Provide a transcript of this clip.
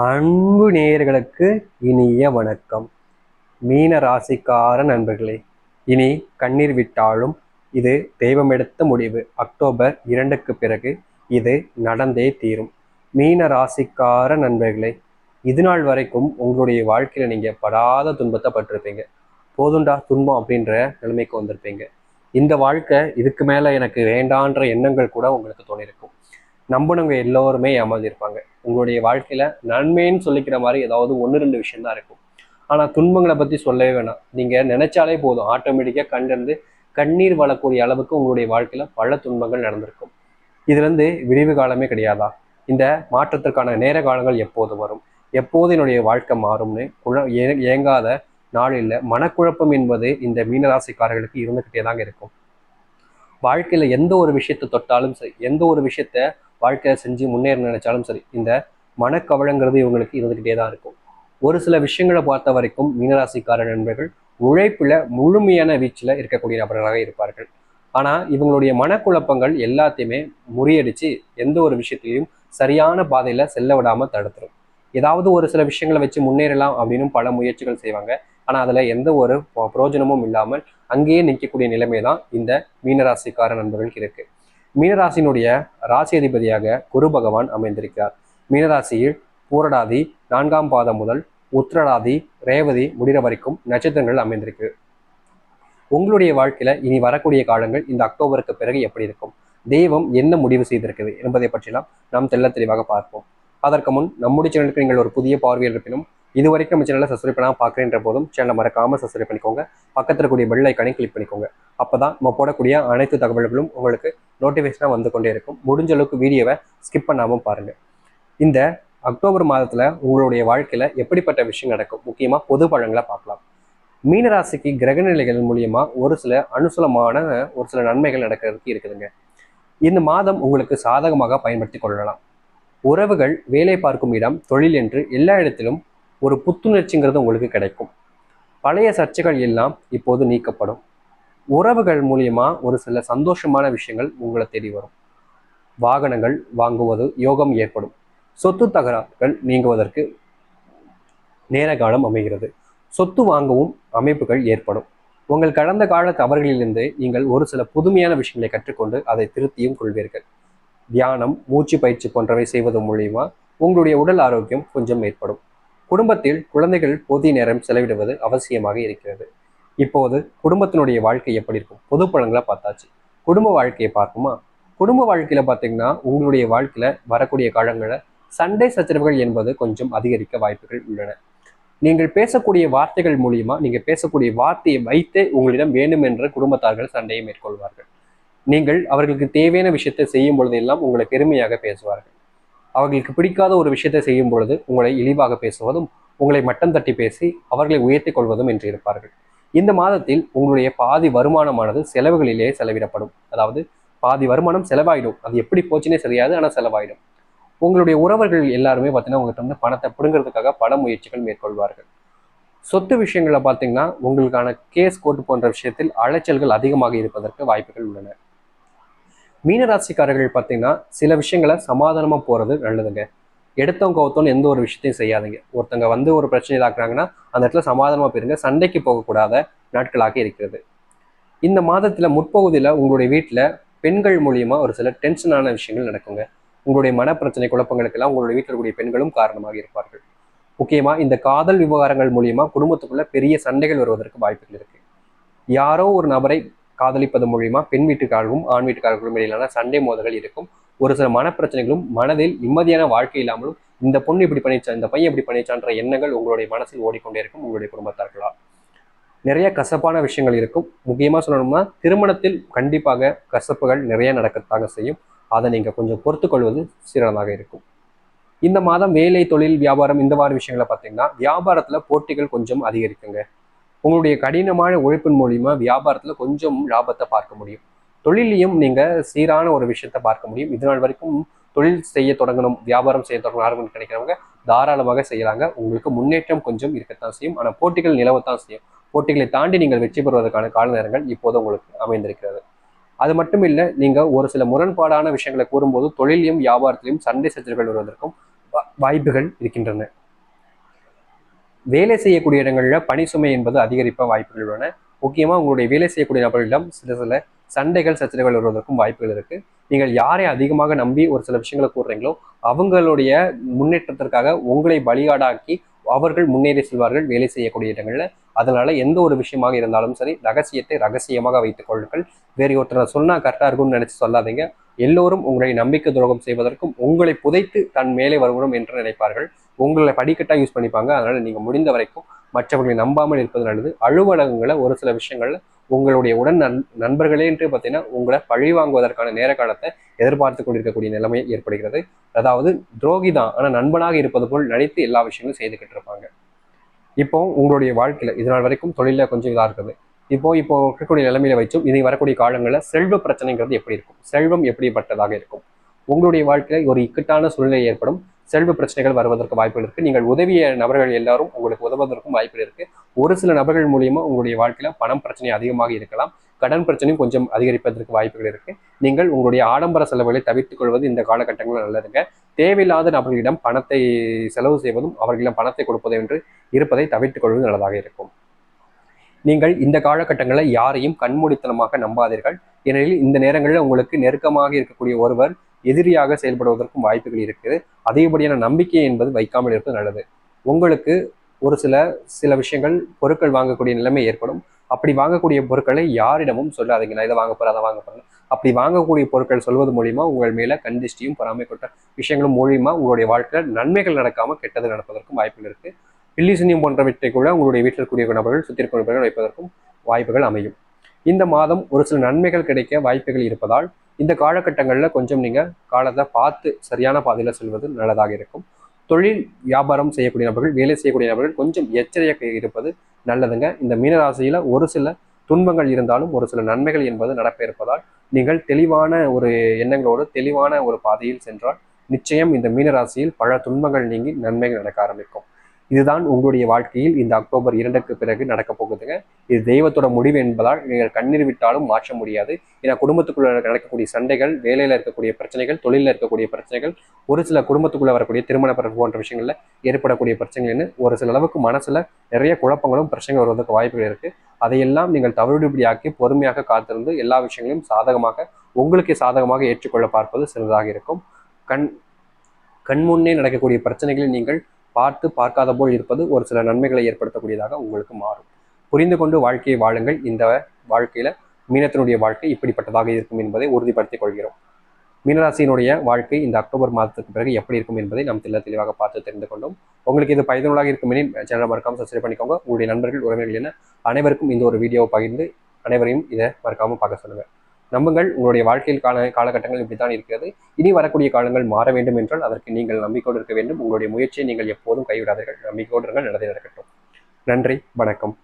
அன்பு நேயர்களுக்கு இனிய வணக்கம். மீன ராசிக்கார நண்பர்களே இனி கண்ணீர் விட்டாலும் இது தெய்வம் எடுத்த முடிவு. அக்டோபர் இரண்டுக்கு பிறகு இது நடந்தே தீரும். மீன ராசிக்கார நண்பர்களே இது நாள் வரைக்கும் உங்களுடைய வாழ்க்கையில நீங்க படாத துன்பத்தை பட்டிருப்பீங்க. போதுண்டா துன்பம் அப்படின்ற நிலைமைக்கு வந்திருப்பீங்க. இந்த வாழ்க்கை இதுக்கு மேல எனக்கு வேண்டான்ற எண்ணங்கள் கூட உங்களுக்கு தோணிருக்கும். நம்பினவங்க எல்லோருமே ஏமாந்திருப்பாங்க. உங்களுடைய வாழ்க்கையில நன்மைன்னு சொல்லிக்கிற மாதிரி ஏதாவது ஒன்று ரெண்டு விஷயம் தான் இருக்கும். ஆனா துன்பங்களை பத்தி சொல்லவே வேணாம். நீங்க நினைச்சாலே போதும். ஆட்டோமேட்டிக்கா கண்டிருந்து கண்ணீர் வளக்கூடிய அளவுக்கு உங்களுடைய வாழ்க்கையில பல துன்பங்கள் நடந்திருக்கும். இதுல இருந்து காலமே கிடையாதா? இந்த மாற்றத்திற்கான நேர காலங்கள் எப்போது வரும்? எப்போது என்னுடைய வாழ்க்கை மாறும்னு குழ ஏங்காத நாள் மனக்குழப்பம் என்பது இந்த மீனராசிக்காரர்களுக்கு இருந்துக்கிட்டே தாங்க இருக்கும். வாழ்க்கையில எந்த ஒரு விஷயத்தை தொட்டாலும் சரி எந்த ஒரு விஷயத்த வாழ்க்கையில் செஞ்சு முன்னேற நினைச்சாலும் சரி இந்த மனக்கவலைங்கிறது இவங்களுக்கு இருந்துக்கிட்டே தான் இருக்கும். ஒரு சில விஷயங்களை பார்த்த வரைக்கும் மீனராசிக்கார நண்பர்கள் உழைப்பில் முழுமையான வீச்சில் இருக்கக்கூடிய நபர்களாக இருப்பார்கள். ஆனால் இவங்களுடைய மனக்குழப்பங்கள் எல்லாத்தையுமே முறியடிச்சு எந்த ஒரு விஷயத்தையும் சரியான பாதையில் செல்ல விடாமல் தடுத்துரும். ஏதாவது ஒரு சில விஷயங்களை வச்சு முன்னேறலாம் அப்படின்னு பல முயற்சிகள் செய்வாங்க. ஆனால் அதில் எந்த ஒரு ப- பிரயோஜனமும் இல்லாமல் அங்கேயே நிற்கக்கூடிய நிலைமை தான் இந்த மீனராசிக்கார நண்பர்களுக்கு இருக்குது மீனராசியினுடைய ராசி அதிபதியாக குரு பகவான் அமைந்திருக்கிறார். மீனராசியில் பூரடாதி நான்காம் பாதம் முதல் உத்திரடாதி ரேவதி முடிகிற வரைக்கும் நட்சத்திரங்கள் அமைந்திருக்கு. உங்களுடைய வாழ்க்கையில இனி வரக்கூடிய காலங்கள் இந்த அக்டோபருக்கு பிறகு எப்படி இருக்கும்? தெய்வம் என்ன முடிவு செய்திருக்குது? என்பதை பற்றிலாம் நாம் தெள்ள தெளிவாக பார்ப்போம். அதற்கு முன் நம்முடைய சேனலுக்கு நீங்கள் ஒரு புதிய பார்வையில் இருப்பினும் இது வரைக்கும் நம்ம சேனலில் சப்ஸ்கிரைப் பண்ணாமல் பார்க்குறேன்ற போதும் சேனலை மறக்காமல் சப்ஸ்கிரைப் பண்ணிக்கோங்க. பக்கத்தில் கூடிய பெல் ஐக்கானை கிளிக் பண்ணிக்கோங்க. அப்போ தான் நம்ம போடக்கூடிய அனைத்து தகவல்களும் உங்களுக்கு நோட்டிஃபிகேஷனாக வந்து கொண்டே இருக்கும். முடிஞ்ச அளவுக்கு வீடியோவை ஸ்கிப் பண்ணாமல் பாருங்கள் இந்த அக்டோபர் மாதத்துல உங்களுடைய வாழ்க்கையில் எப்படிப்பட்ட விஷயம் நடக்கும்? முக்கியமாக பொது பழங்களை பார்க்கலாம். மீனராசிக்கு கிரக நிலைகள் மூலியமா ஒரு சில அனுசூலமான ஒரு சில நன்மைகள் நடக்கிறதுக்கு இருக்குதுங்க. இந்த மாதம் உங்களுக்கு சாதகமாக பயன்படுத்தி கொள்ளலாம். உறவுகள் வேலை பார்க்கும் இடம் தொழில் என்று எல்லா இடத்திலும் ஒரு புத்துணர்ச்சிங்கிறது உங்களுக்கு கிடைக்கும். பழைய சர்ச்சைகள் எல்லாம் இப்போது நீக்கப்படும். உறவுகள் மூலியமா ஒரு சில சந்தோஷமான விஷயங்கள் உங்களை தேடி வரும். வாகனங்கள் வாங்குவது யோகம் ஏற்படும். சொத்து தகராறுகள் நீங்குவதற்கு நேர காலம் அமைகிறது. சொத்து வாங்கவும் அமைப்புகள் ஏற்படும். உங்கள் கடந்த கால தவறுகளிலிருந்து நீங்கள் ஒரு சில புதுமையான விஷயங்களை கற்றுக்கொண்டு அதை திருத்தியும் கொள்வீர்கள். தியானம் மூச்சு பயிற்சி போன்றவை செய்வது மூலியமா உங்களுடைய உடல் ஆரோக்கியம் கொஞ்சம் ஏற்படும் குடும்பத்தில் குழந்தைகள் போதிய நேரம் செலவிடுவது அவசியமாக இருக்கிறது. இப்போது குடும்பத்தினுடைய வாழ்க்கை எப்படி இருக்கும்? பொது பழங்களை பார்த்தாச்சு. குடும்ப வாழ்க்கையை பார்க்குமா குடும்ப வாழ்க்கையில பார்த்தீங்கன்னா உங்களுடைய வாழ்க்கையில வரக்கூடிய காலங்களில் சண்டை சச்சரவுகள் என்பது கொஞ்சம் அதிகரிக்க வாய்ப்புகள் உள்ளன. நீங்கள் பேசக்கூடிய வார்த்தைகள் மூலியமா நீங்க பேசக்கூடிய வார்த்தையை வைத்தே உங்களிடம் வேண்டும் என்ற குடும்பத்தார்கள் சண்டையை மேற்கொள்வார்கள். நீங்கள் அவர்களுக்கு தேவையான விஷயத்தை செய்யும் பொழுதெல்லாம் உங்களை பெருமையாக பேசுவார்கள். அவர்களுக்கு பிடிக்காத ஒரு விஷயத்தை செய்யும் பொழுது உங்களை இழிவாக பேசுவதும் உங்களை மட்டம் தட்டி பேசி அவர்களை உயர்த்தி கொள்வதும் என்று இருப்பார்கள். இந்த மாதத்தில் உங்களுடைய பாதி வருமானமானது செலவுகளிலே செலவிடப்படும். அதாவது பாதி வருமானம் செலவாயிடும். அது எப்படி போச்சுன்னே தெரியாது ஆனால் செலவாயிடும். உங்களுடைய உறவர்கள் எல்லாருமே பார்த்தீங்கன்னா உங்கள்கிட்ட வந்து பணத்தை பிடுங்கிறதுக்காக பல முயற்சிகள் மேற்கொள்வார்கள். சொத்து விஷயங்களை பார்த்தீங்கன்னா உங்களுக்கான கேஸ் கோர்ட் போன்ற விஷயத்தில் அலைச்சல்கள் அதிகமாக இருப்பதற்கு வாய்ப்புகள் உள்ளன. மீனராசிக்காரர்கள் பார்த்தீங்கன்னா சில விஷயங்களை சமாதானமாக போகிறது நல்லதுங்க. எடுத்தவங்க கவுத்தோன்னு எந்த ஒரு விஷயத்தையும் செய்யாதீங்க. ஒருத்தங்க வந்து ஒரு பிரச்சனை இதாக்குறாங்கன்னா அந்த இடத்துல சமாதானமாக போயிருங்க. சண்டைக்கு போகக்கூடாத நாட்களாக இருக்கிறது. இந்த மாதத்தில் முற்பகுதியில் உங்களுடைய வீட்டில் பெண்கள் மூலியமா ஒரு சில டென்ஷனான விஷயங்கள் நடக்குங்க. உங்களுடைய மனப்பிரச்சனை குழப்பங்களுக்கெல்லாம் உங்களுடைய வீட்டில் கூடிய பெண்களும் காரணமாக இருப்பார்கள். முக்கியமாக இந்த காதல் விவகாரங்கள் மூலியமா குடும்பத்துக்குள்ள பெரிய சண்டைகள் வருவதற்கு வாய்ப்புகள் இருக்கு. யாரோ ஒரு நபரை காதலிப்பது மூலியமா பெண் வீட்டுக்காரர்களும் ஆண் வீட்டுக்காரர்களும் இடையிலான சண்டை மோதல்கள் இருக்கும். ஒரு சில மனப்பிரச்சனைகளும் மனதில் நிம்மதியான வாழ்க்கை இல்லாமலும் இந்த பொண்ணு இப்படி பண்ணிச்சா இந்த பையன் இப்படி பண்ணிச்சான்ற எண்ணங்கள் உங்களுடைய மனசில் ஓடிக்கொண்டே இருக்கும் உங்களுடைய குடும்பத்தார்களால் நிறைய கசப்பான விஷயங்கள் இருக்கும். முக்கியமாக சொல்லணும்னா திருமணத்தில் கண்டிப்பாக கசப்புகள் நிறைய நடக்கத்தாங்க செய்யும். அதை நீங்கள் கொஞ்சம் பொறுத்துக்கொள்வது சிறந்ததாக இருக்கும். இந்த மாதம் வேலை தொழில் வியாபாரம் இந்த மாதிரி விஷயங்களை பார்த்தீங்கன்னா வியாபாரத்தில் போட்டிகள் கொஞ்சம் அதிகரிக்குங்க. உங்களுடைய கடினமான உழைப்பின் மூலியமா வியாபாரத்தில் கொஞ்சம் லாபத்தை பார்க்க முடியும். தொழிலையும் நீங்கள் சீரான ஒரு விஷயத்த பார்க்க முடியும். இது நாள் வரைக்கும் தொழில் செய்ய தொடங்கணும் வியாபாரம் செய்ய தொடங்கணும் ஆர்வம் கிடைக்கிறவங்க தாராளமாக செய்யலாங்க. உங்களுக்கு முன்னேற்றம் கொஞ்சம் இருக்கத்தான் செய்யும். ஆனால் போட்டிகள் நிலவத்தான் செய்யும். போட்டிகளை தாண்டி நீங்கள் வெற்றி பெறுவதற்கான கால நேரங்கள் இப்போது உங்களுக்கு அமைந்திருக்கிறது. அது மட்டும் இல்லை நீங்கள் ஒரு சில முரண்பாடான விஷயங்களை கூறும்போது தொழிலையும் வியாபாரத்திலையும் சண்டை சச்சரவுகள் வருவதற்கும் வா- வாய்ப்புகள் இருக்கின்றன. வேலை செய்யக்கூடிய இடங்களில் பணி சுமை என்பது அதிகரிப்ப வாய்ப்புகள் உள்ளன. முக்கியமாக உங்களுடைய வேலை செய்யக்கூடிய நபர்களிடம் சில சில சண்டைகள் சச்சரவுகள் வருவதற்கும் வாய்ப்புகள் இருக்கு. நீங்கள் யாரை அதிகமாக நம்பி ஒரு சில விஷயங்களை கூறுறீங்களோ அவங்களுடைய முன்னேற்றத்திற்காக உங்களை பலியாடாக்கி அவர்கள் முன்னேறி செல்வார்கள் வேலை செய்யக்கூடிய இடங்களில். அதனால எந்த ஒரு விஷயமாக இருந்தாலும் சரி ரகசியத்தை ரகசியமாக வைத்துக் கொள்ளுங்கள். வேறு ஒருத்தர் சொன்னா கரெக்டா இருக்கும்னு நினைச்சு சொல்லாதீங்க. எல்லோரும் உங்களை நம்பிக்கை துரோகம் செய்வதற்கும் உங்களை புதைத்து தன் மேலே வருகிறோம் என்று நினைப்பார்கள். உங்களை படிக்கட்டாக யூஸ் பண்ணிப்பாங்க. அதனால நீங்கள் முடிந்த வரைக்கும் மற்றவர்களை நம்பாமல் இருப்பது நல்லது. அலுவலகங்களை ஒரு சில விஷயங்கள்ல உங்களுடைய உடன் நண் நண்பர்களே என்று பார்த்தீங்கன்னா உங்களை பழி வாங்குவதற்கான நேர காலத்தை எதிர்பார்த்து கொண்டிருக்கக்கூடிய நிலைமை ஏற்படுகிறது. அதாவது துரோகி தான். ஆனால் நண்பனாக இருப்பது போல் நடித்து எல்லா விஷயங்களும் செய்துக்கிட்டு இருப்பாங்க. இப்போ உங்களுடைய வாழ்க்கையில் இதனால் வரைக்கும் தொழிலில் கொஞ்சம் இதாக இருக்குது. இப்போ இப்போ இருக்கக்கூடிய நிலைமையில வச்சும் இனி வரக்கூடிய காலங்களில் செல்வ பிரச்சனைங்கிறது எப்படி இருக்கும்? செல்வம் எப்படிப்பட்டதாக இருக்கும்? உங்களுடைய வாழ்க்கையில் ஒரு இக்கட்டான சூழ்நிலை ஏற்படும். செல்வ பிரச்சனைகள் வருவதற்கு வாய்ப்புகள் இருக்கு. நீங்கள் உதவிய நபர்கள் எல்லாரும் உங்களுக்கு உதவுவதற்கும் வாய்ப்புகள் இருக்கு. ஒரு சில நபர்கள் மூலியமா உங்களுடைய வாழ்க்கையில பணம் பிரச்சனை அதிகமாக இருக்கலாம். கடன் பிரச்சனையும் கொஞ்சம் அதிகரிப்பதற்கு வாய்ப்புகள் இருக்கு. நீங்கள் உங்களுடைய ஆடம்பர செலவுகளை தவிர்த்துக் கொள்வது இந்த காலகட்டங்களில் நல்லதுங்க. தேவையில்லாத நபர்களிடம் பணத்தை செலவு செய்வதும் அவர்களிடம் பணத்தை கொடுப்பது என்று இருப்பதை தவிர்த்துக் கொள்வது நல்லதாக இருக்கும். நீங்கள் இந்த காலகட்டங்களில் யாரையும் கண்மூடித்தனமாக நம்பாதீர்கள். ஏனெனில் இந்த நேரங்களில் உங்களுக்கு நெருக்கமாக இருக்கக்கூடிய ஒருவர் எதிரியாக செயல்படுவதற்கும் வாய்ப்புகள் இருக்குது. அதிகப்படியான நம்பிக்கை என்பது வைக்காமல் இருப்பது நல்லது. உங்களுக்கு ஒரு சில சில விஷயங்கள் பொருட்கள் வாங்கக்கூடிய நிலைமை ஏற்படும். அப்படி வாங்கக்கூடிய பொருட்களை யாரிடமும் சொல்லாதீங்க. நான் இதை வாங்க போறேன் அதை வாங்க போறேன் அப்படி வாங்கக்கூடிய பொருட்கள் சொல்வது மூலியமா உங்கள் மேல கண்டிஷ்டியும் பொறாமை கொட்ட விஷயங்களும் மூலியமா உங்களுடைய வாழ்க்கையில் நன்மைகள் நடக்காம கெட்டது நடப்பதற்கும் வாய்ப்புகள் இருக்குது பில்லிசனியம் போன்றவற்றை கூட உங்களுடைய வீட்டில் கூடிய நபர்கள் சுற்றி இருக்கக்கூடிய வைப்பதற்கும் வாய்ப்புகள் அமையும். இந்த மாதம் ஒரு சில நன்மைகள் கிடைக்க வாய்ப்புகள் இருப்பதால் இந்த காலகட்டங்களில் கொஞ்சம் நீங்கள் காலத்தை பார்த்து சரியான பாதையில் செல்வது நல்லதாக இருக்கும். தொழில் வியாபாரம் செய்யக்கூடிய நபர்கள் வேலை செய்யக்கூடிய நபர்கள் கொஞ்சம் எச்சரிக்கை இருப்பது நல்லதுங்க. இந்த மீனராசியில் ஒரு சில துன்பங்கள் இருந்தாலும் ஒரு சில நன்மைகள் என்பது நடக்க இருப்பதால் நீங்கள் தெளிவான ஒரு எண்ணங்களோடு தெளிவான ஒரு பாதையில் சென்றால் நிச்சயம் இந்த மீனராசியில் பல துன்பங்கள் நீங்கி நன்மைகள் நடக்க ஆரம்பிக்கும். இதுதான் உங்களுடைய வாழ்க்கையில் இந்த அக்டோபர் இரண்டுக்கு பிறகு நடக்க போகுதுங்க. இது தெய்வத்தோட முடிவு என்பதால் நீங்கள் கண்ணீர் விட்டாலும் மாற்ற முடியாது. ஏன்னா குடும்பத்துக்குள்ள நடக்கக்கூடிய சண்டைகள் வேலையில இருக்கக்கூடிய பிரச்சனைகள் தொழிலில் இருக்கக்கூடிய பிரச்சனைகள் ஒரு சில குடும்பத்துக்குள்ள வரக்கூடிய திருமண பிறகு போன்ற விஷயங்கள்ல ஏற்படக்கூடிய பிரச்சனைகள்னு ஒரு சில அளவுக்கு மனசுல நிறைய குழப்பங்களும் பிரச்சனைகள் வருவதற்கு வாய்ப்புகள் இருக்கு. அதையெல்லாம் நீங்கள் தவிடுபடியாக்கி பொறுமையாக காத்திருந்து எல்லா விஷயங்களையும் சாதகமாக உங்களுக்கு சாதகமாக ஏற்றுக்கொள்ள பார்ப்பது சிறந்ததாக இருக்கும். கண் கண்முன்னே நடக்கக்கூடிய பிரச்சனைகளை நீங்கள் பார்த்து பார்க்காத போல் இருப்பது ஒரு சில நன்மைகளை ஏற்படுத்தக்கூடியதாக உங்களுக்கு மாறும். புரிந்து கொண்டு வாழ்க்கையை வாழுங்கள். இந்த வாழ்க்கையில மீனத்தினுடைய வாழ்க்கை இப்படிப்பட்டதாக இருக்கும் என்பதை உறுதிப்படுத்திக் கொள்கிறோம். மீனராசியினுடைய வாழ்க்கை இந்த அக்டோபர் மாதத்துக்கு பிறகு எப்படி இருக்கும் என்பதை நாம் தெல்ல தெளிவாக பார்த்து தெரிந்து கொண்டோம். உங்களுக்கு இது பயனுள்ளாக இருக்கும் எனில் சேனலை மறக்காமல் சப்ஸ்கிரைப் பண்ணிக்கோங்க. உங்களுடைய நண்பர்கள் உறவினர்கள் என அனைவருக்கும் இந்த ஒரு வீடியோவை பகிர்ந்து அனைவரையும் இதை மறக்காமல் பார்க்க சொல்லுங்கள் நம்புங்கள். உங்களுடைய வாழ்க்கையில் கால காலகட்டங்கள் இப்படித்தான் இருக்கிறது. இனி வரக்கூடிய காலங்கள் மாற வேண்டும் என்றால் அதற்கு நீங்கள் நம்பிக்கையோடு இருக்க வேண்டும். உங்களுடைய முயற்சியை நீங்கள் எப்போதும் கைவிடாதீர்கள். நம்பிக்கையோடு இருங்கள். நடந்தே நடக்கட்டும். நன்றி. வணக்கம்.